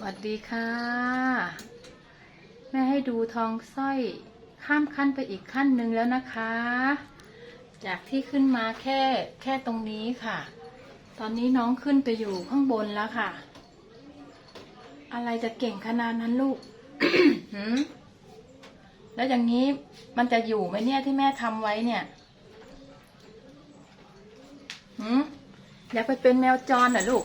สวัสดีค่ะ แม่ให้ดูทองสร้อยข้ามขั้นไปอีกขั้นหนึ่งแล้วนะคะ จากที่ขึ้นมาแค่แค่ตรงนี้ค่ะ ตอนนี้น้องขึ้นไปอยู่ข้างบนแล้วค่ะ อะไรจะเก่งขนาดนั้นลูกแล้วอย่างนี้มันจะอยู่ไหมเนี่ยที่แม่ทำไว้เนี่ยหืมอยากไปเป็นแมวจรเหรอลูก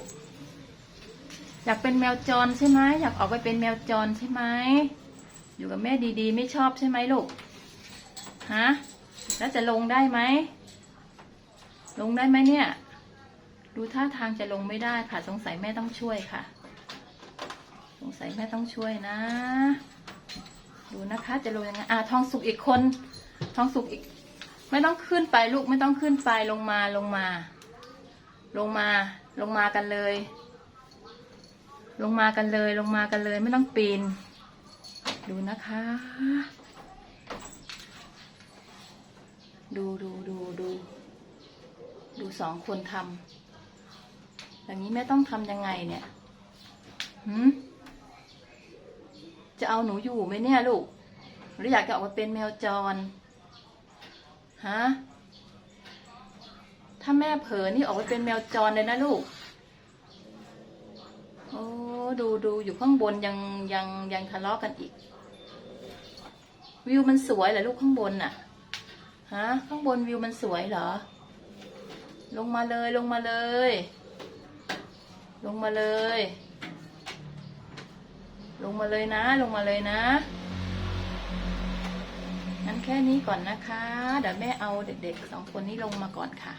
อยากเป็นแมวจรใช่ไหมอยากออกไปเป็นแมวจรใช่ไหมอยู่กับแม่ดีๆ ไม่ชอบใช่ไหมลูกฮะแล้วจะลงได้ไหมลงได้ไหมเนี่ย ดูท่าทางจะลงไม่ได้ค่ะสงสัยแม่ต้องช่วยค่ะ สงสัยแม่ต้องช่วยนะ ดูนะคะจะลงยังไงอ่าทองสุกอีกคน ทองสุกอีก ไม่ต้องขึ้นไปลูกไม่ต้องขึ้นไปลงมาลงมา ลงมาลงมากันเลย ลงมากันเลยลงมากันเลยไม่ต้องปีน ดูนะคะ ดูดูดูดูดูสองคนทำอย่างนี้แม่ต้องทำยังไงเนี่ยหืมจะเอาหนูอยู่ไหมเนี่ยลูก หรืออยากจะออกมาเป็นแมวจรฮะถ้าแม่เผลอนี่ออกไปเป็นแมวจรเลยนะลูก ดูดูอยู่ข้างบนยังยังยังทะเลาะกันอีก วิวมันสวยเหรอลูกข้างบนน่ะฮะข้างบนวิวมันสวยเหรอ ลงมาเลยลงมาเลย ลงมาเลย ลงมาเลยนะ ลงมาเลยนะงั้นแค่นี้ก่อนนะคะ เดี๋ยวแม่เอาเด็กๆสองคนนี้ลงมาก่อนค่ะ